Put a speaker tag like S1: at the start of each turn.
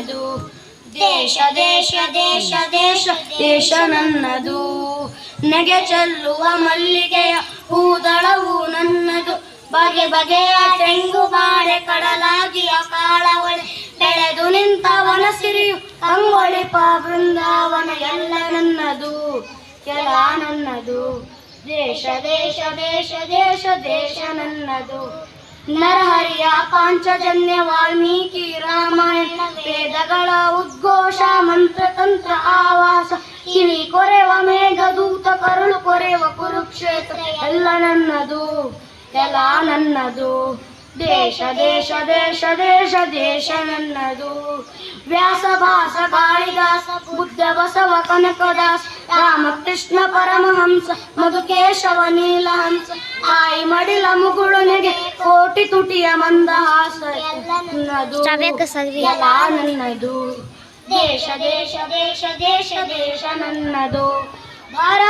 S1: ನನ್ನದು. ದೇಶ ದೇಶ ದೇಶ ದೇಶ ದೇಶ ನನ್ನದು. ನೆಗೆ ಚೆಲ್ಲುವ ಮಲ್ಲಿಗೆಯ ಹೂದಳವು ನನ್ನದು. ಬಗೆ ಬಗೆಯ ತೆಂಗು ಬಾಳೆ ಕಡಲಾಗಿಯ ಕಾಳವಳೆ ಬೆಳೆದು ನಿಂತ ವನಸಿರಿಯು ಅಂಗೊಳಿಪ ಬೃಂದಾವನ ಎಲ್ಲ ನನ್ನದು. ಕೆಲ ನನ್ನದು. ದೇಶ ದೇಶ ದೇಶ ದೇಶ ದೇಶ ನನ್ನದು. ನರಹರಿಯ ಪಾಂಚಜನ್ಯ ವಾಲ್ಮೀಕಿ ರಾಮಾಯಣ ವೇದಗಳ ಉದ್ಘೋಷ, ಮಂತ್ರತಂತ್ರ ಆವಾಸ, ಕಿವಿ ಕೊರೆವ ಮೇಘದೂತ, ಕರುಳು ಕೊರೆವ ಕುರುಕ್ಷೇತ್ರ, ಎಲ್ಲ ನನ್ನದು ಎಲ್ಲ ನನ್ನದು. ದೇಶ ದೇಶ ದೇಶ ದೇಶ ದೇಶ ನನ್ನದು ವ್ಯಾಸ ಭಾಸ ಕಾಳಿದಾಸ ಬುದ್ಧ ಬಸವ ಕನಕದಾಸ ರಾಮಕೃಷ್ಣ ಪರಮಹಂಸ ಮಧುಕೇಶವ ನೀಲಹಂಸ ಆಯಿ ಮಡಿಲ ಮುಗುಳುನೆಗೆ ಕೋಟಿ ತುಟಿಯ ಮಂದಹಾಸ ನನ್ನದು ಎಲ್ಲ ನನ್ನದು ದೇಶ ದೇಶ ದೇಶ ದೇಶ ದೇಶ ನನ್ನದು ಭಾರತ್ ಮಾತಾ